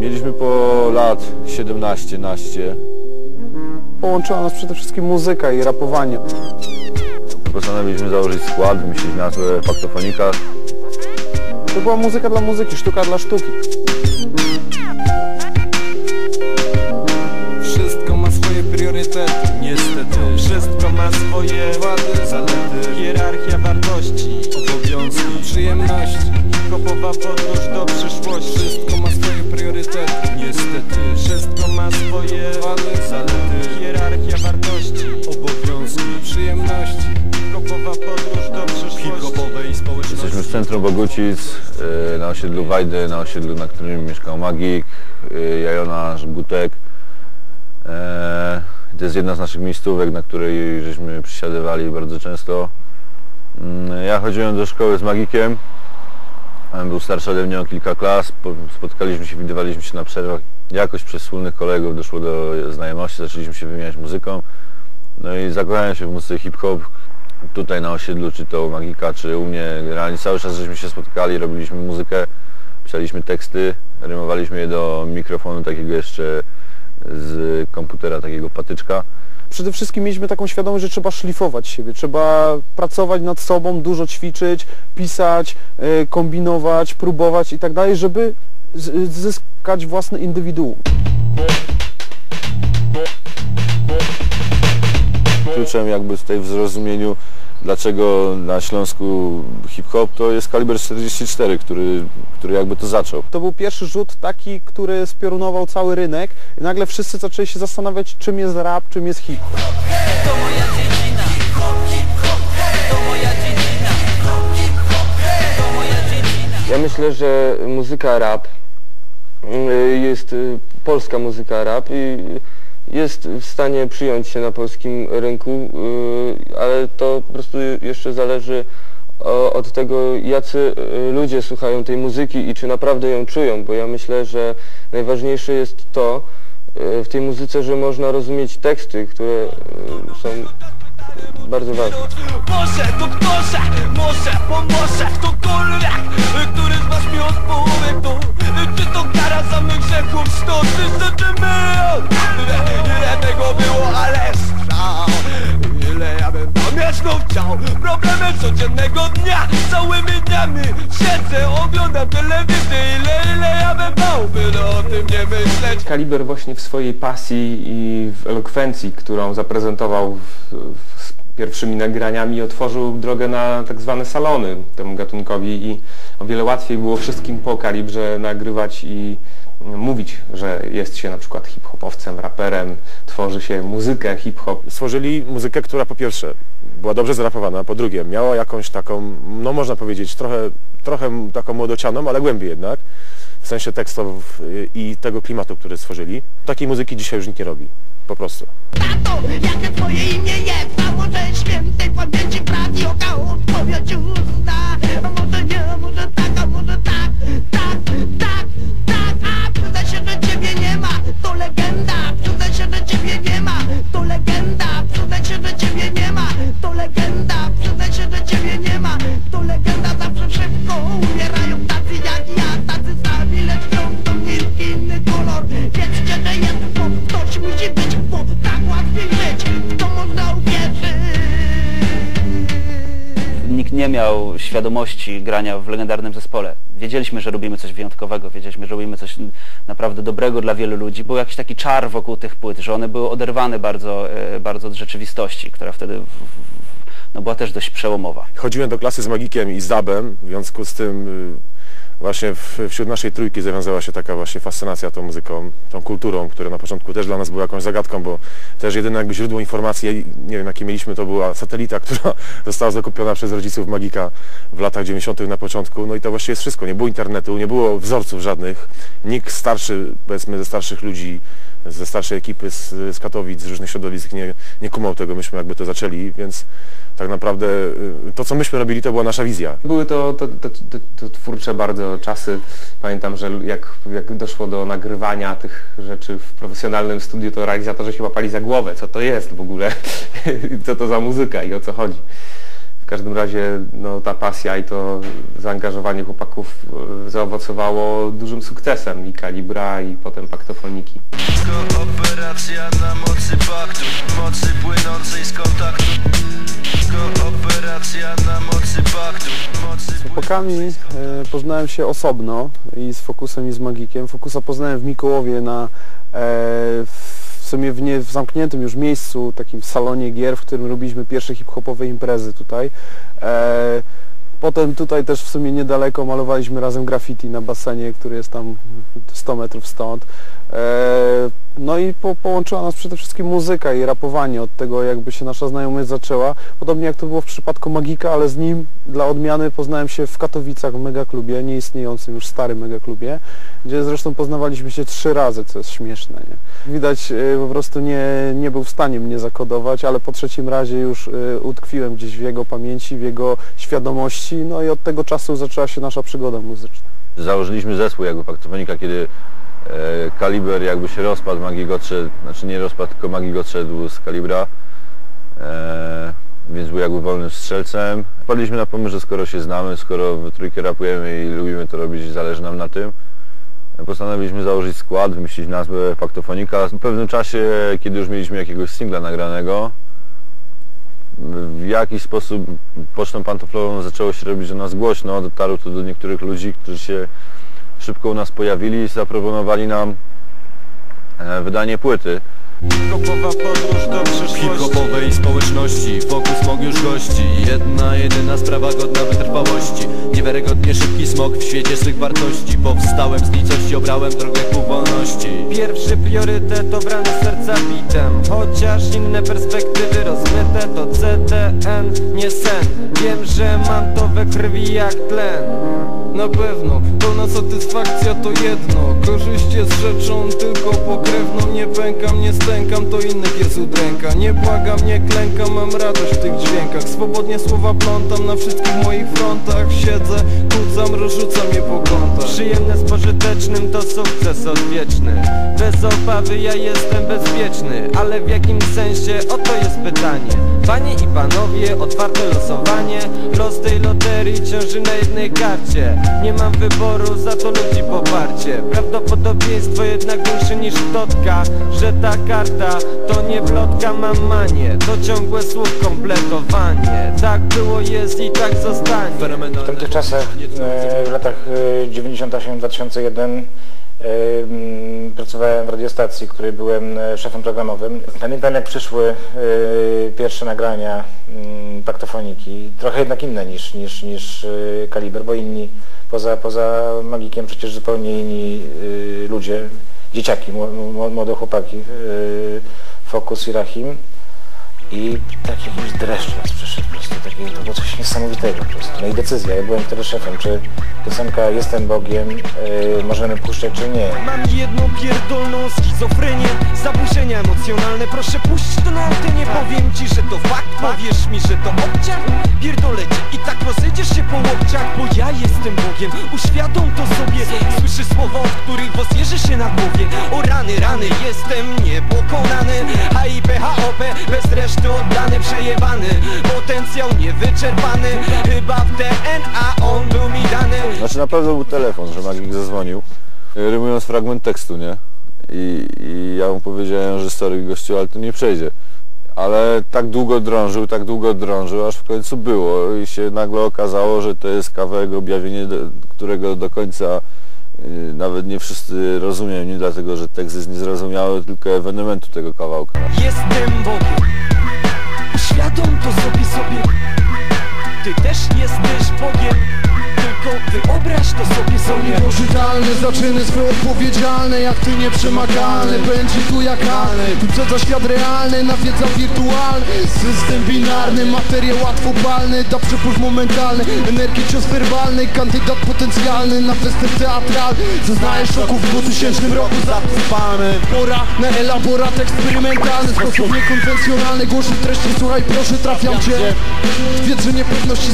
Mieliśmy po lat 17 naście. Połączyła nas przede wszystkim muzyka i rapowanie. Postanowiliśmy założyć skład, wymyślić nazwę Faktofonika. To była muzyka dla muzyki, sztuka dla sztuki. Centrum Bogucic, y, na osiedlu Wajdy, na osiedlu, na którym mieszkał Magik, y, Jajonarz, Gutek. E, To jest jedna z naszych miejscówek, na której żeśmy przysiadywali bardzo często. Mm, Ja chodziłem do szkoły z Magikiem. On był starszy ode mnie o kilka klas. Po- Spotkaliśmy się, widywaliśmy się na przerwach. Jakoś przez wspólnych kolegów doszło do znajomości, zaczęliśmy się wymieniać muzyką. No i zakochałem się w muzyce hip-hop. Tutaj na osiedlu, czy to u Magika, czy u mnie. Generalnie cały czas żeśmy się spotykali, robiliśmy muzykę, pisaliśmy teksty, rymowaliśmy je do mikrofonu takiego jeszcze z komputera, takiego patyczka. Przede wszystkim mieliśmy taką świadomość, że trzeba szlifować siebie, trzeba pracować nad sobą, dużo ćwiczyć, pisać, y, kombinować, próbować i tak dalej, żeby z- zyskać własne indywiduum. Kluczem jakby tutaj w zrozumieniu, dlaczego na Śląsku hip-hop, to jest kaliber 44, który, który jakby to zaczął. To był pierwszy rzut taki, który spiorunował cały rynek i nagle wszyscy zaczęli się zastanawiać, czym jest rap, czym jest hip-hop. To moja dziedzina To moja dziedzina To moja dziedzina Ja myślę, że muzyka rap y, jest y, polska muzyka rap i jest w stanie przyjąć się na polskim rynku, y, ale to po prostu jeszcze zależy od tego, jacy y, ludzie słuchają tej muzyki i czy naprawdę ją czują, bo ja myślę, że najważniejsze jest to y, w tej muzyce, że można rozumieć teksty, które są bardzo ważne. Może pomoże ktokolwiek Który was mi odpowie to Czy to kara za mych grzechów sto tysięcy milion? Ile, tego było, ale strzał. Ile ja bym tam chciał. Problemy codziennego dnia Całymi dniami siedzę, oglądam telewizję. Ile, ile ja bym dał, byle o tym nie myśleć. Kaliber właśnie w swojej pasji i w elokwencji, którą zaprezentował w, w, pierwszymi nagraniami, otworzył drogę na tak zwane salony temu gatunkowi i o wiele łatwiej było wszystkim po kalibrze nagrywać i mówić, że jest się na przykład hip-hopowcem, raperem, tworzy się muzykę hip-hop. stworzyli muzykę, która po pierwsze była dobrze zarapowana, po drugie miała jakąś taką, no można powiedzieć, trochę, trochę taką młodocianą, ale głębiej jednak, w sensie tekstów i tego klimatu, który stworzyli. Takiej muzyki dzisiaj już nikt nie robi, po prostu. Tato, jakie twoje imię jest? A może świętej pamięci odpowiedź? Nikt nie miał świadomości grania w legendarnym zespole. Wiedzieliśmy, że robimy coś wyjątkowego, wiedzieliśmy, że robimy coś naprawdę dobrego dla wielu ludzi. Był jakiś taki czar wokół tych płyt, że one były oderwane bardzo, e, bardzo od rzeczywistości, która wtedy w, no, była też dość przełomowa. Chodziłem do klasy z Magikiem i z Dabem, w związku z tym y, właśnie w, wśród naszej trójki zawiązała się taka właśnie fascynacja tą muzyką, tą kulturą, która na początku też dla nas była jakąś zagadką, bo też jedyne jakby źródło informacji, nie wiem jakie mieliśmy, to była satelita, która została zakupiona przez rodziców Magika w latach 90. na początku, no i to właściwie jest wszystko, nie było internetu, nie było wzorców żadnych, nikt starszy, powiedzmy ze starszych ludzi, ze starszej ekipy z, z Katowic, z różnych środowisk nie, nie kumał tego, myśmy jakby to zaczęli, więc tak naprawdę y, to co myśmy robili to była nasza wizja. Były to, to, to, to, twórcze bardzo czasy. Pamiętam, że jak, jak doszło do nagrywania tych rzeczy w profesjonalnym studiu, to realizatorzy się łapali za głowę, co to jest w ogóle, co to za muzyka i o co chodzi. W każdym razie no, ta pasja i to zaangażowanie chłopaków e, zaowocowało dużym sukcesem i Kalibra i potem Paktofoniki. Kooperacja na mocy paktu Mocy płynącej z kontaktu Kooperacja na mocy paktu Mocy Z chłopakami e, poznałem się osobno i z Fokusem i z Magikiem. Fokusa poznałem w Mikołowie na e, w sumie w, nie, w zamkniętym już miejscu, takim salonie gier, w którym robiliśmy pierwsze hip-hopowe imprezy tutaj. E, Potem tutaj też w sumie niedaleko malowaliśmy razem graffiti na basenie, który jest tam 100 metrów stąd. E, No i po, połączyła nas przede wszystkim muzyka i rapowanie od tego jakby się nasza znajomość zaczęła. Podobnie jak to było w przypadku Magika, ale z nim dla odmiany poznałem się w Katowicach w megaklubie, nieistniejącym już starym megaklubie, gdzie zresztą poznawaliśmy się trzy razy, co jest śmieszne. Nie? Widać e, po prostu nie, nie był w stanie mnie zakodować, ale po trzecim razie już e, utkwiłem gdzieś w jego pamięci, w jego świadomości, no i od tego czasu zaczęła się nasza przygoda muzyczna. Założyliśmy zespół jakby Paktofonika, kiedy Kaliber jakby się rozpadł, odszedł, znaczy nie rozpadł, tylko Magik odszedł z Kalibra, e, więc był jakby wolnym strzelcem. Wpadliśmy na pomysł, że skoro się znamy, skoro w trójkę rapujemy i lubimy to robić, zależy nam na tym, postanowiliśmy założyć skład, wymyślić nazwę Paktofonika. W pewnym czasie, kiedy już mieliśmy jakiegoś singla nagranego, w jakiś sposób pocztą pantoflową zaczęło się robić o nas głośno, dotarło to do niektórych ludzi, którzy się szybko u nas pojawili i zaproponowali nam e, wydanie płyty. Hip-hopowa podróż do przyszłości. Hip-hopowej społeczności Fokus smog już gości. Jedna, jedyna sprawa godna wytrwałości. Niewiarygodnie szybki smog w świecie swych wartości. Powstałem z nicości, obrałem drogę ku wolności. Pierwszy priorytet obrany serca bitem. Chociaż inne perspektywy rozmyte To CTN, nie sen. Wiem, że mam to we krwi jak tlen na pewno, pełna satysfakcja to jedno. Korzyść jest rzeczą tylko pokrewną. Nie pękam, nie stękam, to innych jest udręka. Nie błagam, nie klękam, mam radość w tych dźwiękach. Swobodnie słowa plątam na wszystkich moich frontach. Siedzę, kucam, rozrzucam je po kątach. Przyjemne z pożytecznym to sukces odwieczny Bez obawy ja jestem bezpieczny Ale w jakim sensie? Oto jest pytanie. Panie i panowie, otwarte losowanie. Los tej loterii ciąży na jednej karcie. Nie mam wyboru, za to ludzi poparcie. Prawdopodobieństwo jednak większe niż totka Że ta karta to nie plotka, mam To ciągłe słów kompletowanie. Tak było, jest i tak zostanie. W tamtych czasach, e, w latach e, 98-2001 e, pracowałem w radiostacji, której byłem e, szefem programowym. Pamiętam jak przyszły e, pierwsze nagrania mm, paktofoniki, trochę jednak inne niż, niż, niż e, Kaliber, bo inni, poza, poza Magikiem przecież zupełnie inni ludzie, dzieciaki, mło- mło- młode chłopaki, Fokus i Rahim. I taki jakiś dreszcz nas przeszedł po prostu, taki, to było coś niesamowitego po prostu. No i decyzja, ja byłem wtedy szefem, czy piosenka Jestem Bogiem yy, możemy puszczać, czy nie. Mam jedną pierdolną schizofrenię Zaburzenia emocjonalne, proszę puść to na antenie Powiem ci, że to fakt, powiesz mi, że to obciach. Pierdolę cię i tak rozejdziesz się po łokciach Bo ja jestem Bogiem, uświadom to sobie. Słyszysz słowa, od których rozjeży się na głowie. O rany, rany, jestem niepokonany. HIPHOP, bez reszty oddany, przejebany Potencjał niewyczerpany Chyba w DNA on był mi dany Znaczy na pewno był telefon, że Magik zadzwonił, e, rymując fragment tekstu, nie? I, I ja mu powiedziałem, że sorry gościu, ale to nie przejdzie. Ale tak długo drążył, tak długo drążył, aż w końcu było i się nagle okazało, że to jest kawałek objawienie, którego do końca y, nawet nie wszyscy rozumieją, nie dlatego, że tekst jest niezrozumiały, tylko ewenementu tego kawałka. Jestem Bogiem Uświadom to sobie sobie. Ty też jesteś Bogiem wyobraź to sobie sobie Niepożytalne zaczyny swe odpowiedzialne Jak ty nieprzemakalny Będzie tu jak Alny Wyprzedza świat realny Nawiedza wirtualny. System binarny Materia łatwopalny Da przepływ momentalny. Energii cios werbalny Kandydat potencjalny Na występ teatralny. Zaznajesz szoku w 2000 roku Zaspany Pora na elaborat eksperymentalny Sposób niekonwencjonalny. Głoszę treści Słuchaj proszę trafiam cię. Wiedzy niepewności